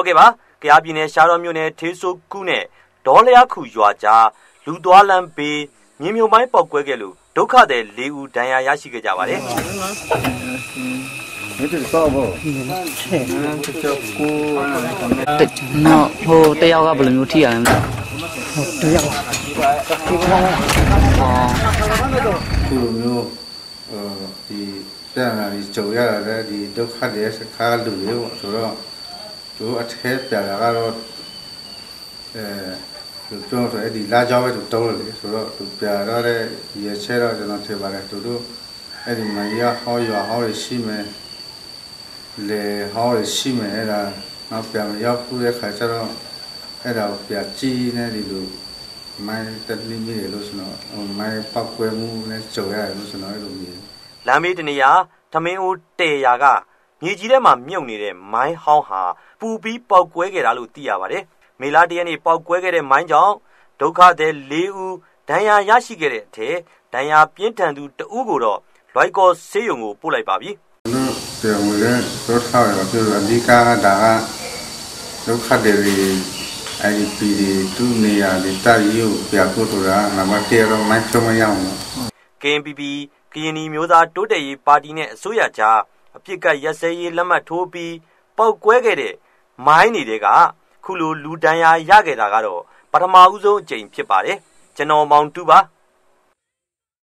ဟုတ်ကဲ့ပါ။ကြားပြည်နယ်ရှားတော်မြို့နယ်ထေဆိုးကူးနဲ့ဒေါ်လျားခုရွာကြားလူသွားလမ်းဘေးမြေမြုံပိုင်းပေါက်ကွဲခဲ့လို့ဒုက္ခသည်၄ဦးဒဏ်ရာရရှိခဲ့ကြပါတယ်။ဒီတော့ဘောနော်ဟိုတယောက်ကဘယ်လိုမျိုးထိရလဲမလဲဟိုတယောက်ဒီကောင်ဟာဒီလိုမျိုးအဲဒီတန်လာပြီးကြုံရတာလေဒီဒုက္ခတွေစကားလူတွေပေါ့ဆိုတော့ သူအထက်ပြလာကတော့အဲသူပြောဆိုအဲ့ဒီလာကြောပဲသူတုံးလို့လေဆိုတော့သူပြတော့တဲ့ဒီရချဲတော့ကျွန်တော်ထင်ပါတယ်သူတို့အဲ့ဒီမရဟောရွာဟောရရှိမယ်လေဟောရရှိမယ်အဲ့ဒါနောက်ပြန်ရောက်ခုတဲ့ခါကျတော့အဲ့ဒါကိုပြကြည့်နေဒီလိုမိုင်းတက်လိမိတယ်လို့ဆိုတော့ဟိုမိုင်းပောက်ကွဲမှုနဲ့ကြုံရတယ်လို့ဆိုတော့အဲ့လိုမျိုးလမ်းမေးတနေရာသမင်းအိုးတဲရာက မြေကြီးထဲမှာမြုပ်နေတဲ့မိုင်းဟောင်းဟာပူပြီးပေါက်ကွဲခဲ့တာလို့သိရပါတယ်။မေလာတရက်နေ့ပေါက်ကွဲခဲ့တဲ့မိုင်းကြောင့်ဒုက္ခသည်၄ဦးဒဏ်ရာရရှိခဲ့တဲ့အထက်ဒဏ်ရာပြင်းထန်သူတဦးကိုတော့လွိုက်ကော်ဆေးရုံကိုပို့လိုက်ပါပြီတို့တယ်ဝင်လဲတော့ထားရတော့ပြောအဓိကကဒါကဒုက္ခတွေအဲ့ဒီပြည်ဒီသူ့နေရာလေးတာရီကိုပြဖို့ဆိုတာနံပါတ်1တော့မိုင်းချုံမရအောင်။ KNPP ကရင်နီမျိုးသားတိုးတက်ရေးပါတီနဲ့အစိုးရကြား အပြစ်ကတ်ရက်စဲရေးလက်မှတ်ထိုးပြီးပေါက်ကွဲခဲ့တဲ့မိုင်းတွေကခုလိုလူဒဏ်ရာရခဲ့တာကတော့ပထမဦးဆုံးအကြိမ်ဖြစ်ပါတယ်။ကျွန်တော်မောင်တူပါ